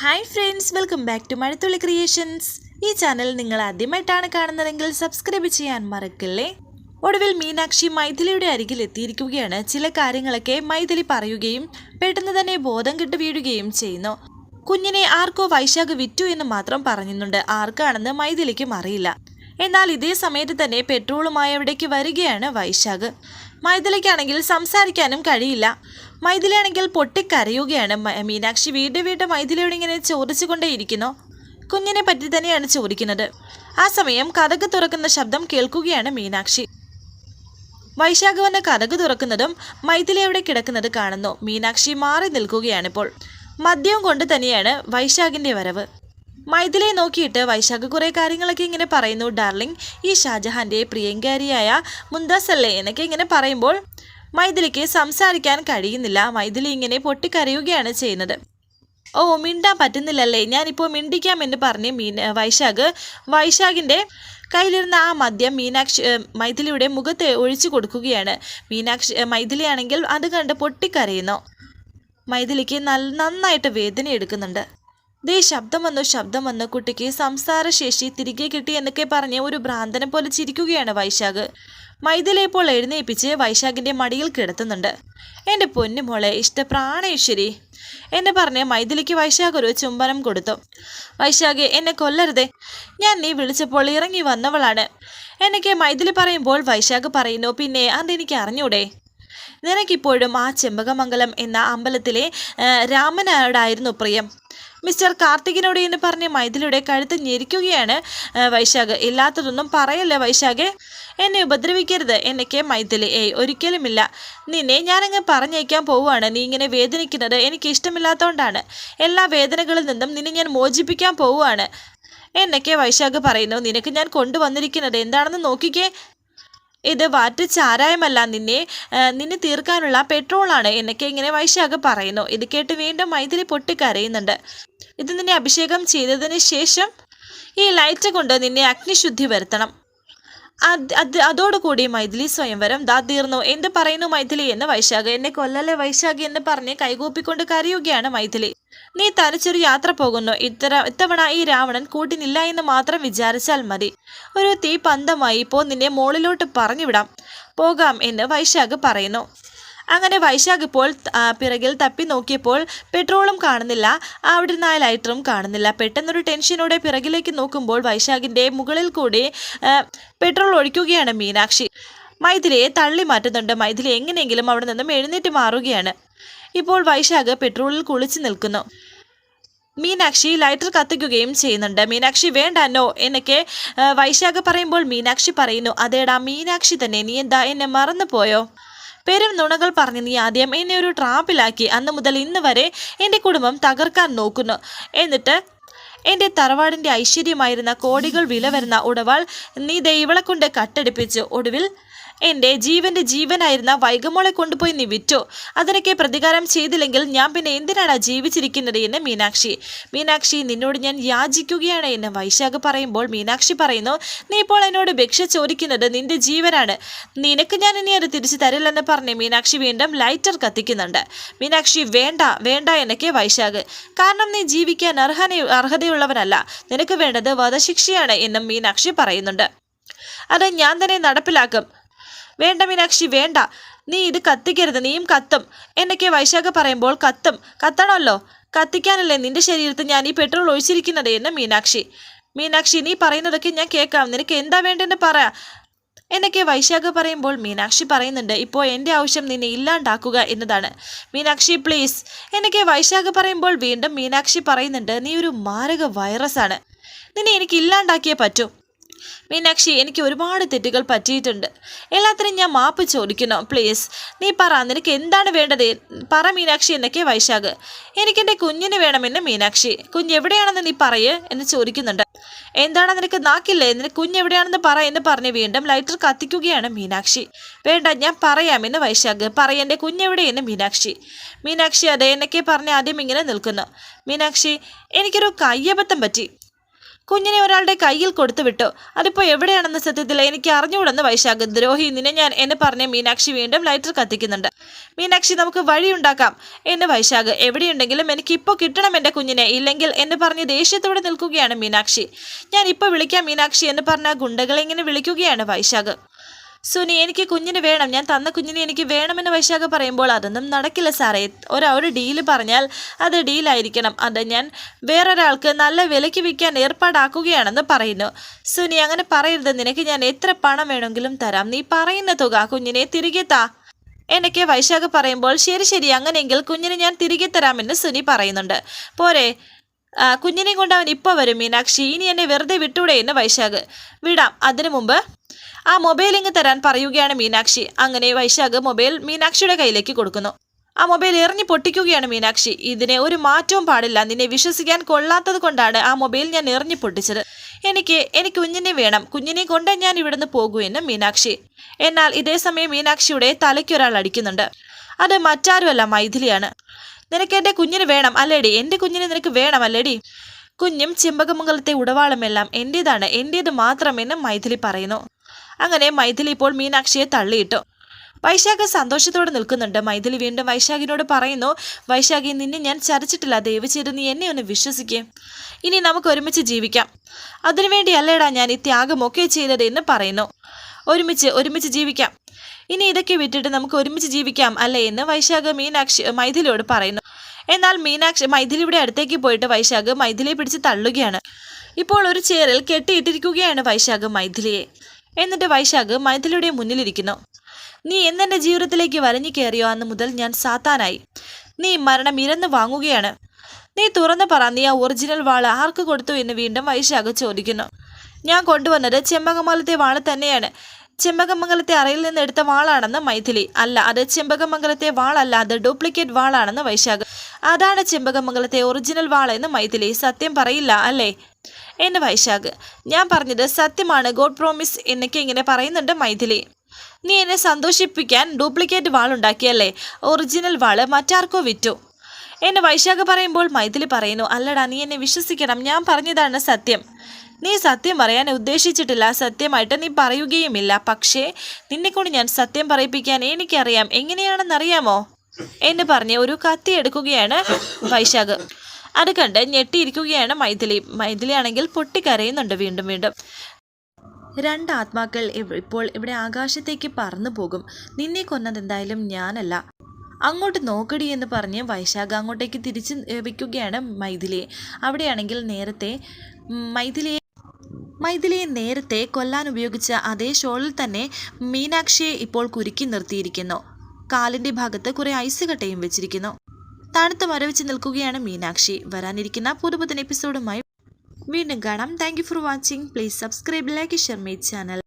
Hi friends welcome back to Mazhathulli creations ഈ channel നിങ്ങൾ ആദ്യമായിട്ടാണ് കാണുന്നതെങ്കിൽ സബ്സ്ക്രൈബ് ചെയ്യാൻ മറക്കല്ലേ? ഒടുവിൽ മീനാക്ഷി മൈഥിലിയുടെ അരികിൽ എത്തിയിരിക്കുകയാണ്. ചില കാര്യങ്ങളൊക്കെ മൈഥിലി പറയുകയും പെട്ടെന്ന് തന്നെ ബോധം കെട്ട് വീഴുകയും ചെയ്യുന്നു. കുഞ്ഞിനെ ആർക്കോ വൈശാഖ് വിറ്റു എന്ന് മാത്രം പറയുന്നുണ്ട് ആർക്കാണെന്ന് മൈഥിലിക്കും അറിയില്ല. എന്നാൽ ഇതേ സമയത്ത് തന്നെ പെട്രോളുമായി അവിടേക്ക് വരികയാണ് വൈശാഖ്. മൈഥിലിക്കാണെങ്കിൽ സംസാരിക്കാനും കഴിയില്ല. മൈഥിലിയാണെങ്കിൽ പൊട്ടിക്കരയുകയാണ്. മീനാക്ഷി വീണ്ടും വീണ്ടും മൈഥിലിയോട് ഇങ്ങനെ ചോദിച്ചുകൊണ്ടേയിരിക്കുന്നു. കുഞ്ഞിനെ പറ്റി തന്നെയാണ് ചോദിക്കുന്നത്. ആ സമയം കഥക് തുറക്കുന്ന ശബ്ദം കേൾക്കുകയാണ് മീനാക്ഷി. വൈശാഖ് വന്ന് കഥക് തുറക്കുന്നതും മൈഥിലി അവിടെ കിടക്കുന്നത് കാണുന്നു. മീനാക്ഷി മാറി നിൽക്കുകയാണിപ്പോൾ മദ്യവും കൊണ്ട് തന്നെയാണ് വൈശാഖിന്റെ വരവ്. മൈഥിലിയെ നോക്കിയിട്ട് വൈശാഖ് കുറെ കാര്യങ്ങളൊക്കെ ഇങ്ങനെ പറയുന്നു. ഡാർലിംഗ് ഈ ഷാജഹാന്റെ പ്രിയങ്കാരിയായ മുന്താസ് അല്ലേ? എന്നൊക്കെ ഇങ്ങനെ പറയുമ്പോൾ മൈഥിലിക്ക് സംസാരിക്കാൻ കഴിയുന്നില്ല. മൈഥിലി ഇങ്ങനെ പൊട്ടിക്കരയുകയാണ് ചെയ്യുന്നത്. ഓ മിണ്ടാൻ പറ്റുന്നില്ലല്ലേ? ഞാനിപ്പോൾ മിണ്ടിക്കാം എന്ന് പറഞ്ഞ് മീൻ വൈശാഖ് വൈശാഖിന്റെ കയ്യിലിരുന്ന ആ മദ്യം മീനാക്ഷി മൈഥിലിയുടെ മുഖത്ത് ഒഴിച്ചു കൊടുക്കുകയാണ്. മീനാക്ഷി മൈഥിലിയാണെങ്കിൽ അത് കണ്ട് പൊട്ടിക്കരയുന്നു. മൈഥിലിക്ക് നന്നായിട്ട് വേദന എടുക്കുന്നുണ്ട് ദേ ശബ്ദം വന്നു ശബ്ദം വന്നു. കുട്ടിക്ക് സംസാരശേഷി തിരികെ കിട്ടി എന്നൊക്കെ പറഞ്ഞ് ഒരു ഭ്രാന്തനെ പോലെ ചിരിക്കുകയാണ് വൈശാഖ്. മൈഥിലെ ഇപ്പോൾ എഴുന്നേൽപ്പിച്ച് വൈശാഖിന്റെ മടിയിൽ കിടത്തുന്നുണ്ട്. എന്റെ പൊന്നുമോളെ ഇഷ്ടപ്രാണേശ്വരി എന്നെ പറഞ്ഞ് മൈഥിലിക്ക് വൈശാഖ് ഒരു ചുംബനം കൊടുത്തു. വൈശാഖ് എന്നെ കൊല്ലരുതേ. ഞാൻ നീ വിളിച്ചപ്പോൾ ഇറങ്ങി വന്നവളാണ് എന്നൊക്കെ മൈഥിലി പറയുമ്പോൾ വൈശാഖ് പറയുന്നു. പിന്നെ അതെനിക്ക് അറിഞ്ഞൂടെ? നിനക്കിപ്പോഴും ആ ചെമ്പകമംഗലം എന്ന അമ്പലത്തിലെ ആ, രാമനോടായിരുന്നു പ്രിയം. മിസ്റ്റർ കാർത്തികിനോട് എന്ന് പറഞ്ഞ് മൈഥിലിയുടെ കഴുത്ത് ഞെരിക്കുകയാണ്. വൈശാഖ് ഇല്ലാത്തതൊന്നും പറയല്ലേ വൈശാഖെ? എന്നെ ഉപദ്രവിക്കരുത് എന്നൊക്കെ മൈഥിലി. ഏയ് ഒരിക്കലുമില്ല. നിന്നെ ഞാനങ്ങ് പറഞ്ഞേക്കാൻ പോവുകയാണ്. നീ ഇങ്ങനെ വേദനിക്കുന്നത് എനിക്ക് ഇഷ്ടമില്ലാത്തതുകൊണ്ടാണ് എല്ലാ വേദനകളിൽ നിന്നും നിന്നെ ഞാൻ മോചിപ്പിക്കാൻ പോവുകയാണ്. എന്നൊക്കെ വൈശാഖ് പറയുന്നു. നിനക്ക് ഞാൻ കൊണ്ടുവന്നിരിക്കുന്നത് എന്താണെന്ന് നോക്കിക്കേ. ഇത് വാറ്റ് ചാരായമല്ല നിന്നെ നിന്നെ തീർക്കാനുള്ള പെട്രോളാണ് എന്നൊക്കെ ഇങ്ങനെ വൈശാഖ് പറയുന്നു. ഇത് കേട്ട് വീണ്ടും മൈഥിലി പൊട്ടിക്കരയുന്നുണ്ട്. ഇത് നിന്നെ അഭിഷേകം ചെയ്തതിന് ശേഷം ഈ ലൈറ്റ് കൊണ്ട് നിന്നെ അഗ്നിശുദ്ധി വരുത്തണം. അത് അത് അതോടുകൂടി മൈഥിലി സ്വയംവരം ദാ തീർന്നു. എന്ത് പറയുന്നു മൈഥിലി എന്ന് വൈശാഖ്? എന്നെ കൊല്ലല്ലേ വൈശാഖ് എന്ന് പറഞ്ഞ് കൈകൂപ്പിക്കൊണ്ട് കരയുകയാണ് മൈഥിലി. നീ തനിച്ചൊരു യാത്ര പോകുന്നു. ഇത്ര ഇത്തവണ ഈ രാവണൻ കൂട്ടിനില്ല എന്ന് മാത്രം വിചാരിച്ചാൽ മതി. ഒരു തീ പന്തമായി ഇപ്പോൾ നിന്നെ മുകളിലോട്ട് പറഞ്ഞുവിടാം. പോകാം എന്ന് വൈശാഖ് പറയുന്നു. അങ്ങനെ വൈശാഖ് ഇപ്പോൾ പിറകിൽ തപ്പി നോക്കിയപ്പോൾ പെട്രോളും കാണുന്നില്ല. അവിടെ നിന്ന് ആ ലൈറ്ററും കാണുന്നില്ല. പെട്ടെന്നൊരു ടെൻഷനോടെ പിറകിലേക്ക് നോക്കുമ്പോൾ വൈശാഖിന്റെ മുകളിൽ കൂടി പെട്രോൾ ഒഴിക്കുകയാണ് മീനാക്ഷി. മൈഥിലിയെ തള്ളി മാറ്റുന്നുണ്ട്. മൈഥിലി എങ്ങനെയെങ്കിലും അവിടെ നിന്നും എഴുന്നേറ്റ് മാറുകയാണ്. ഇപ്പോൾ വൈശാഖ് പെട്രോളിൽ കുളിച്ചു നിൽക്കുന്നു. മീനാക്ഷി ലൈറ്റർ കത്തിക്കുകയും ചെയ്യുന്നുണ്ട്. മീനാക്ഷി വേണ്ട നോ എന്നൊക്കെ വൈശാഖ പറയുമ്പോൾ മീനാക്ഷി പറയുന്നു അതേടാ മീനാക്ഷി തന്നെ നീ എന്താ എന്നെ മറന്നു പോയോ? പെരും നുണകൾ പറഞ്ഞ് നീ ആദ്യം എന്നെ ഒരു ട്രാപ്പിലാക്കി അന്ന് മുതൽ ഇന്ന് വരെ എന്റെ കുടുംബം തകർക്കാൻ നോക്കുന്നു എന്നിട്ട് എന്റെ തറവാടിന്റെ ഐശ്വര്യമായിരുന്ന കോടികൾ വില വരുന്ന ഉടവാൾ നീ ദൈവളെ കൊണ്ട് കട്ടടിപ്പിച്ചു ഒടുവിൽ എന്റെ ജീവന്റെ ജീവനായിരുന്ന വൈകമോളെ കൊണ്ടുപോയി നീ വിറ്റു. അതിനൊക്കെ പ്രതികാരം ചെയ്തില്ലെങ്കിൽ ഞാൻ പിന്നെ എന്തിനാണ് ജീവിച്ചിരിക്കുന്നത് എന്ന് മീനാക്ഷി. മീനാക്ഷി നിന്നോട് ഞാൻ യാചിക്കുകയാണ് എന്ന് വൈശാഖ് പറയുമ്പോൾ മീനാക്ഷി പറയുന്നു നീ ഇപ്പോൾ എന്നോട് ഭിക്ഷ ചോദിക്കുന്നത് നിന്റെ ജീവനാണ്. നിനക്ക് ഞാൻ ഇനി അത് തിരിച്ചു തരില്ലെന്ന് പറഞ്ഞ് മീനാക്ഷി വീണ്ടും ലൈറ്റർ കത്തിക്കുന്നുണ്ട്. മീനാക്ഷി വേണ്ട വേണ്ട എന്നൊക്കെ വൈശാഖ്. കാരണം നീ ജീവിക്കാൻ അർഹന അർഹതയുള്ളവനല്ല. നിനക്ക് വേണ്ടത് വധശിക്ഷയാണ് എന്നും മീനാക്ഷി പറയുന്നുണ്ട്. അത് ഞാൻ തന്നെ നടപ്പിലാക്കും. വേണ്ട മീനാക്ഷി വേണ്ട. നീ ഇത് കത്തിക്കരുത് നീയും കത്തും. എന്നൊക്കെ വൈശാഖ പറയുമ്പോൾ കത്തും. കത്തണമല്ലോ? കത്തിക്കാനല്ലേ നിന്റെ ശരീരത്തിൽ ഞാൻ ഈ പെട്രോൾ ഒഴിച്ചിരിക്കുന്നത് എന്ന് മീനാക്ഷി. മീനാക്ഷി നീ പറയുന്നതൊക്കെ ഞാൻ കേൾക്കാം. നിനക്ക് എന്താ വേണ്ടെന്ന് പറ. എന്നൊക്കെ വൈശാഖ പറയുമ്പോൾ മീനാക്ഷി പറയുന്നുണ്ട്. ഇപ്പോൾ എന്റെ ആവശ്യം നിന്നെ ഇല്ലാണ്ടാക്കുക എന്നതാണ്. മീനാക്ഷി പ്ലീസ് എന്നൊക്കെ വൈശാഖ പറയുമ്പോൾ വീണ്ടും മീനാക്ഷി പറയുന്നുണ്ട്. നീ ഒരു മാരക വൈറസാണ് നിന്നെ എനിക്ക് ഇല്ലാണ്ടാക്കിയേ പറ്റൂ. മീനാക്ഷി എനിക്ക് ഒരുപാട് തെറ്റുകൾ പറ്റിയിട്ടുണ്ട്. എല്ലാത്തിനും ഞാൻ മാപ്പ് ചോദിക്കുന്നു. പ്ലീസ് നീ പറ നിനക്ക് എന്താണ് വേണ്ടത്? പറ മീനാക്ഷി എന്നൊക്കെ വൈശാഖ്. എനിക്കെന്റെ കുഞ്ഞിന് വേണമെന്ന് മീനാക്ഷി. കുഞ്ഞ് എവിടെയാണെന്ന് നീ പറയ് എന്ന് ചോദിക്കുന്നുണ്ട്. എന്താണ് നിനക്ക് നാക്കില്ലേ? നിനക്ക് കുഞ്ഞ് എവിടെയാണെന്ന് പറ എന്ന് പറഞ്ഞ് വീണ്ടും ലൈറ്റർ കത്തിക്കുകയാണ് മീനാക്ഷി. വേണ്ട ഞാൻ പറയാമെന്ന് വൈശാഖ്. പറയെന്റെ കുഞ്ഞ് കുഞ്ഞെവിടെയെന്ന് മീനാക്ഷി. മീനാക്ഷി അതെ എന്നൊക്കെ പറഞ്ഞ് ആദ്യം ഇങ്ങനെ നിൽക്കുന്നു. മീനാക്ഷി എനിക്കൊരു കയ്യബദ്ധം പറ്റി. കുഞ്ഞിനെ ഒരാളുടെ കയ്യിൽ കൊടുത്തു വിട്ടു. എവിടെയാണെന്ന് സത്യത്തിൽ എനിക്ക് അറിഞ്ഞുകൂടെന്ന് വൈശാഖ്. ദ്രോഹി നിന്നെ ഞാൻ എന്ന് പറഞ്ഞ് മീനാക്ഷി വീണ്ടും ലൈറ്റർ കത്തിക്കുന്നുണ്ട്. മീനാക്ഷി നമുക്ക് വഴിയുണ്ടാക്കാം എന്ന് വൈശാഖ്. എവിടെയുണ്ടെങ്കിലും എനിക്ക് ഇപ്പോൾ കിട്ടണം എന്റെ കുഞ്ഞിനെ. ഇല്ലെങ്കിൽ എന്ന് പറഞ്ഞ് ദേഷ്യത്തോടെ നിൽക്കുകയാണ് മീനാക്ഷി. ഞാൻ ഇപ്പോൾ വിളിക്കാം മീനാക്ഷി എന്ന് പറഞ്ഞ ഗുണ്ടകളെ ഇങ്ങനെ വിളിക്കുകയാണ് വൈശാഖ്. സുനി എനിക്ക് കുഞ്ഞിന് വേണം. ഞാൻ തന്ന കുഞ്ഞിനെ എനിക്ക് വേണമെന്ന് വൈശാഖ പറയുമ്പോൾ അതൊന്നും നടക്കില്ല സാറേ. ഒരാ ഒരു ഡീൽ പറഞ്ഞാൽ അത് ഡീലായിരിക്കണം അത് ഞാൻ വേറൊരാൾക്ക് നല്ല വിലയ്ക്ക് വിൽക്കാൻ ഏർപ്പാടാക്കുകയാണെന്ന് പറയുന്നു. സുനി അങ്ങനെ പറയരുത്. നിനക്ക് ഞാൻ എത്ര പണം വേണമെങ്കിലും തരാം. നീ പറയുന്ന തുക കുഞ്ഞിനെ തിരികെ താ. എനിക്ക് വൈശാഖ പറയുമ്പോൾ ശരി ശരി. അങ്ങനെയെങ്കിൽ കുഞ്ഞിനെ ഞാൻ തിരികെ തരാമെന്ന് സുനി പറയുന്നുണ്ട്. പോരെ. കുഞ്ഞിനെയും കൊണ്ട് അവൻ ഇപ്പോൾ വരും മീനാക്ഷി. ഇനി എന്നെ വെറുതെ വിട്ടൂടെ എന്ന് വൈശാഖ്. വിടാം അതിനു മുമ്പ്. ആ മൊബൈൽ ഇങ്ങ് തരാൻ പറയുകയാണ് മീനാക്ഷി. അങ്ങനെ വൈശാഖ് മൊബൈൽ മീനാക്ഷിയുടെ കയ്യിലേക്ക് കൊടുക്കുന്നു. ആ മൊബൈൽ എറിഞ്ഞു പൊട്ടിക്കുകയാണ് മീനാക്ഷി. ഇതിനെ ഒരു മാറ്റവും പാടില്ല. നിന്നെ വിശ്വസിക്കാൻ കൊള്ളാത്തത് കൊണ്ടാണ് ആ മൊബൈൽ ഞാൻ എറിഞ്ഞു പൊട്ടിച്ചത്. എനിക്ക് എനിക്ക് കുഞ്ഞിനെ വേണം. കുഞ്ഞിനെ കൊണ്ട് ഞാൻ ഇവിടുന്ന് പോകൂ എന്ന് മീനാക്ഷി. എന്നാൽ ഇതേ സമയം മീനാക്ഷിയുടെ തലയ്ക്കൊരാൾ അടിക്കുന്നുണ്ട്. അത് മറ്റാരുമല്ല മൈഥിലിയാണ്. നിനക്ക് എന്റെ കുഞ്ഞിന് വേണം അല്ലേടി? എന്റെ കുഞ്ഞിന് നിനക്ക് വേണം അല്ലേടി? കുഞ്ഞും ചെമ്പകമംഗലത്തെ ഉടവാളമെല്ലാം എന്റേതാണ് എന്റേത് മാത്രമെന്ന് മൈഥിലി പറയുന്നു. അങ്ങനെ മൈഥിലി ഇപ്പോൾ മീനാക്ഷിയെ തള്ളിയിട്ടു. വൈശാഖ സന്തോഷത്തോടെ നിൽക്കുന്നുണ്ട്. മൈഥിലി വീണ്ടും വൈശാഖിനോട് പറയുന്നു വൈശാഖി നിന്നെ ഞാൻ ചരച്ചിട്ടില്ല ദയവ് ചെയ്ത് നീ എന്നെ ഒന്ന് വിശ്വസിക്കേ. ഇനി നമുക്ക് ഒരുമിച്ച് ജീവിക്കാം. അതിനുവേണ്ടി അല്ലേടാ ഞാൻ ഈ ത്യാഗമൊക്കെ ചെയ്തത് എന്ന് പറയുന്നു. ഒരുമിച്ച് ഒരുമിച്ച് ജീവിക്കാം. ഇനി ഇതൊക്കെ വിട്ടിട്ട് നമുക്ക് ഒരുമിച്ച് ജീവിക്കാം അല്ലേ എന്ന് വൈശാഖ മീനാക്ഷി മൈഥിലിയോട് പറയുന്നു. എന്നാൽ മീനാക്ഷി മൈഥിലിയുടെ അടുത്തേക്ക് പോയിട്ട് വൈശാഖ് മൈഥിലിയെ പിടിച്ച് തള്ളുകയാണ്. ഇപ്പോൾ ഒരു ചേറിൽ കെട്ടിയിട്ടിരിക്കുകയാണ് വൈശാഖ് മൈഥിലിയെ. എന്നിട്ട് വൈശാഖ് മൈഥിലിയുടെ മുന്നിലിരിക്കുന്നു നീ എന്നെ ജീവിതത്തിലേക്ക് വലഞ്ഞു കയറിയോ? അന്ന് മുതൽ ഞാൻ സാത്താനായി. നീ മരണം ഇരന്ന് വാങ്ങുകയാണ്. നീ തുറന്നു പറ നീ ആ ഒറിജിനൽ വാൾ ആർക്ക് കൊടുത്തു? എന്ന് വീണ്ടും വൈശാഖ് ചോദിക്കുന്നു. ഞാൻ കൊണ്ടുവന്നത് ചെമ്മകമാലത്തെ വാൾ തന്നെയാണ്. ചെമ്പകമംഗലത്തെ അറയിൽ നിന്ന് എടുത്ത വാളാണെന്ന് മൈഥിലി. അല്ല അത് ചെമ്പകമംഗലത്തെ വാളല്ല അത് ഡ്യൂപ്ലിക്കേറ്റ് വാളാണെന്ന് വൈശാഖ്. അതാണ് ചെമ്പകമംഗലത്തെ ഒറിജിനൽ വാളെന്ന് മൈഥിലി സത്യം പറയില്ല അല്ലേ? എന്ന് വൈശാഖ്. ഞാൻ പറഞ്ഞത് സത്യമാണ് ഗോഡ് പ്രോമിസ് എന്നൊക്കെ ഇങ്ങനെ പറയുന്നുണ്ട് മൈഥിലി. നീ എന്നെ സന്തോഷിപ്പിക്കാൻ ഡ്യൂപ്ലിക്കേറ്റ് വാളുണ്ടാക്കിയല്ലേ ഒറിജിനൽ വാൾ മറ്റാർക്കോ വിറ്റു. എന്നെ വൈശാഖ് പറയുമ്പോൾ മൈഥിലി പറയുന്നു അല്ലടാ നീ എന്നെ വിശ്വസിക്കണം ഞാൻ പറഞ്ഞതാണ് സത്യം. നീ സത്യം പറയാൻ ഉദ്ദേശിച്ചിട്ടില്ല സത്യമായിട്ട് നീ പറയുകയുമില്ല. പക്ഷേ നിന്നെക്കൊണ്ട് ഞാൻ സത്യം പറയിപ്പിക്കാൻ എനിക്കറിയാം. എങ്ങനെയാണെന്നറിയാമോ? എന്ന് പറഞ്ഞ് ഒരു കത്തി എടുക്കുകയാണ് വൈശാഖ്. അത് കണ്ട് ഞെട്ടിയിരിക്കുകയാണ് മൈഥിലി. മൈഥിലി ആണെങ്കിൽ പൊട്ടിക്കരയുന്നുണ്ട് വീണ്ടും വീണ്ടും. രണ്ട് ആത്മാക്കൾ ഇപ്പോൾ ഇവിടെ ആകാശത്തേക്ക് പറന്നു പോകും. നിന്നെ കൊന്നത് എന്തായാലും ഞാനല്ല. അങ്ങോട്ട് നോക്കടി എന്ന് പറഞ്ഞ് വൈശാഖ അങ്ങോട്ടേക്ക് തിരിച്ച് വയ്ക്കുകയാണ് മൈഥിലിയെ അവിടെയാണെങ്കിൽ നേരത്തെ മൈഥിലിയെ മൈഥിലിയെ നേരത്തെ കൊല്ലാൻ ഉപയോഗിച്ച അതേ ഷോളിൽ തന്നെ മീനാക്ഷിയെ ഇപ്പോൾ കുരുക്കി നിർത്തിയിരിക്കുന്നു. കാലിന്റെ ഭാഗത്ത് കുറേ ഐസ് കട്ടയും വെച്ചിരിക്കുന്നു. തണുത്ത് മരവിച്ച് നിൽക്കുകയാണ് മീനാക്ഷി. വരാനിരിക്കുന്ന പുതുപുതൻ എപ്പിസോഡുമായി വീണ്ടും കാണാം. Thank for watching please subscribe like share my channel